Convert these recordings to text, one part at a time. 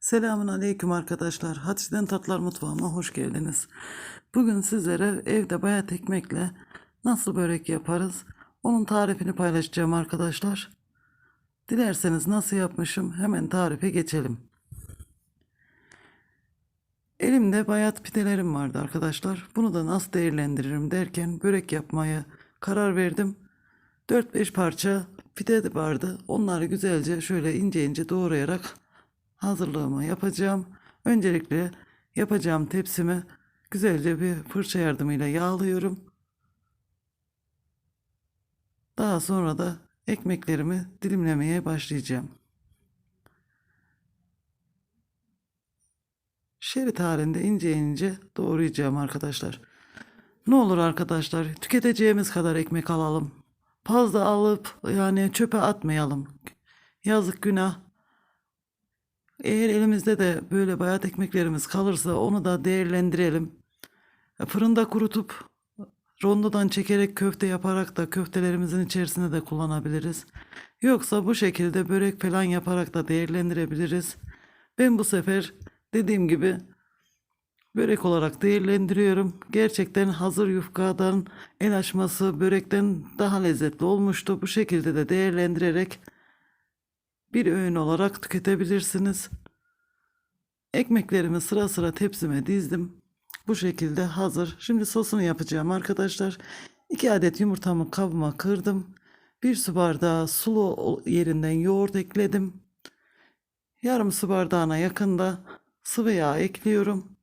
Selamun Aleyküm arkadaşlar. Hatice'den Tatlar Mutfağıma hoş geldiniz. Bugün sizlere evde bayat ekmekle nasıl börek yaparız onun tarifini paylaşacağım arkadaşlar. Dilerseniz nasıl yapmışım hemen tarife geçelim. Elimde bayat pidelerim vardı arkadaşlar. Bunu da nasıl değerlendiririm derken börek yapmaya karar verdim. 4-5 parça pide de vardı. Onları güzelce şöyle ince ince doğrayarak hazırlığımı yapacağım. Öncelikle yapacağım tepsimi güzelce bir fırça yardımıyla yağlıyorum. Daha sonra da ekmeklerimi dilimlemeye başlayacağım. Şerit halinde ince ince doğrayacağım arkadaşlar. Ne olur arkadaşlar tüketeceğimiz kadar ekmek alalım. Fazla alıp yani çöpe atmayalım. Yazık günah. Eğer elimizde de böyle bayat ekmeklerimiz kalırsa onu da değerlendirelim. Fırında kurutup rondodan çekerek köfte yaparak da köftelerimizin içerisine de kullanabiliriz. Yoksa bu şekilde börek falan yaparak da değerlendirebiliriz. Ben bu sefer dediğim gibi börek olarak değerlendiriyorum. Gerçekten hazır yufkadan el açması börekten daha lezzetli olmuştu. Bu şekilde de değerlendirerek bir öğün olarak tüketebilirsiniz. Ekmeklerimi sıra sıra tepsime dizdim. Bu şekilde hazır. Şimdi sosunu yapacağım arkadaşlar. 2 adet yumurtamı kabıma kırdım. 1 su bardağı sulu yerinden yoğurt ekledim. Yarım su bardağına yakında sıvı yağ ekliyorum.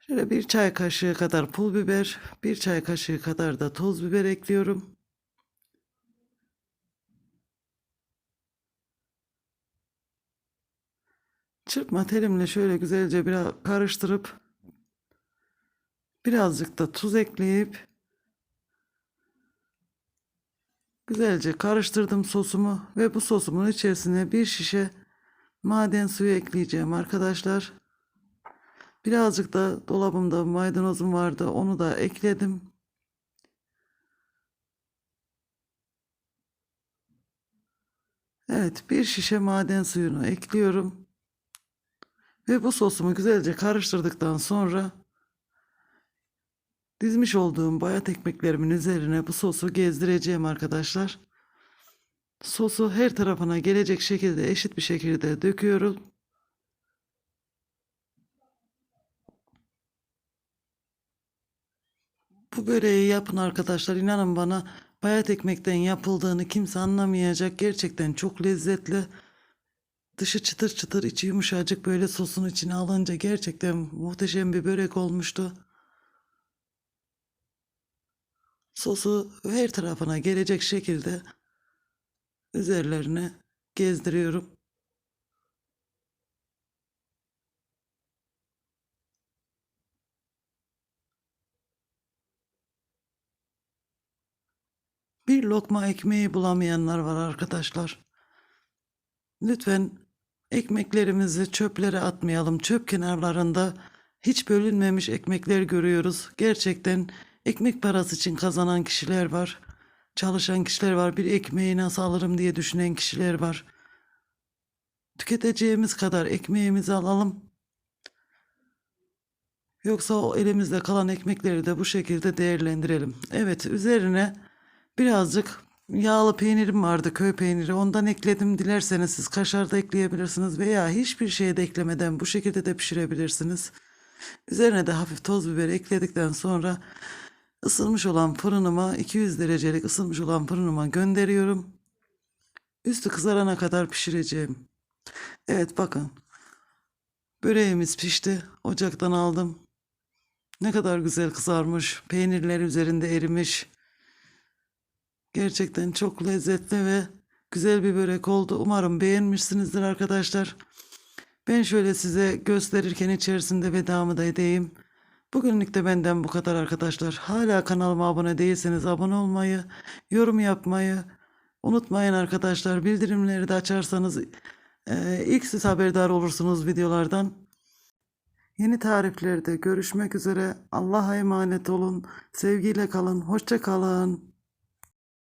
Şöyle bir çay kaşığı kadar pul biber, bir çay kaşığı kadar da toz biber ekliyorum. Çırpma telimle şöyle güzelce biraz karıştırıp birazcık da tuz ekleyip güzelce karıştırdım sosumu ve bu sosumun içerisine bir şişe maden suyu ekleyeceğim arkadaşlar. Birazcık da dolabımda maydanozum vardı onu da ekledim. Evet bir şişe maden suyunu ekliyorum. Ve bu sosumu güzelce karıştırdıktan sonra dizmiş olduğum bayat ekmeklerimin üzerine bu sosu gezdireceğim arkadaşlar. Sosu her tarafına gelecek şekilde eşit bir şekilde döküyorum. Bu böreği yapın arkadaşlar. İnanın bana bayat ekmekten yapıldığını kimse anlamayacak. Gerçekten çok lezzetli. Dışı çıtır çıtır, içi yumuşacık böyle sosun içine alınca gerçekten muhteşem bir börek olmuştu. Sosu her tarafına gelecek şekilde üzerlerine gezdiriyorum. Bir lokma ekmeği bulamayanlar var arkadaşlar. Lütfen ekmeklerimizi çöplere atmayalım. Çöp kenarlarında hiç bölünmemiş ekmekler görüyoruz. Gerçekten ekmek parası için kazanan kişiler var. Çalışan kişiler var. Bir ekmeği nasıl alırım diye düşünen kişiler var. Tüketeceğimiz kadar ekmeğimizi alalım. Yoksa o elimizde kalan ekmekleri de bu şekilde değerlendirelim. Evet üzerine birazcık yağlı peynirim vardı köy peyniri ondan ekledim. Dilerseniz siz kaşar da ekleyebilirsiniz veya hiçbir şeye de eklemeden bu şekilde de pişirebilirsiniz. Üzerine de hafif toz biber ekledikten sonra ısınmış olan fırınıma 200 derecelik ısınmış olan fırınıma gönderiyorum. Üstü kızarana kadar pişireceğim. Evet bakın. Böreğimiz pişti. Ocaktan aldım. Ne kadar güzel kızarmış. Peynirler üzerinde erimiş. Gerçekten çok lezzetli ve güzel bir börek oldu. Umarım beğenmişsinizdir arkadaşlar. Ben şöyle size gösterirken içerisinde vedamı da edeyim. Bugünlük de benden bu kadar arkadaşlar. Hala kanalıma abone değilseniz abone olmayı, yorum yapmayı unutmayın arkadaşlar. Bildirimleri de açarsanız e, ilk siz haberdar olursunuz videolardan. Yeni tariflerde görüşmek üzere. Allah'a emanet olun. Sevgiyle kalın. Hoşça kalın.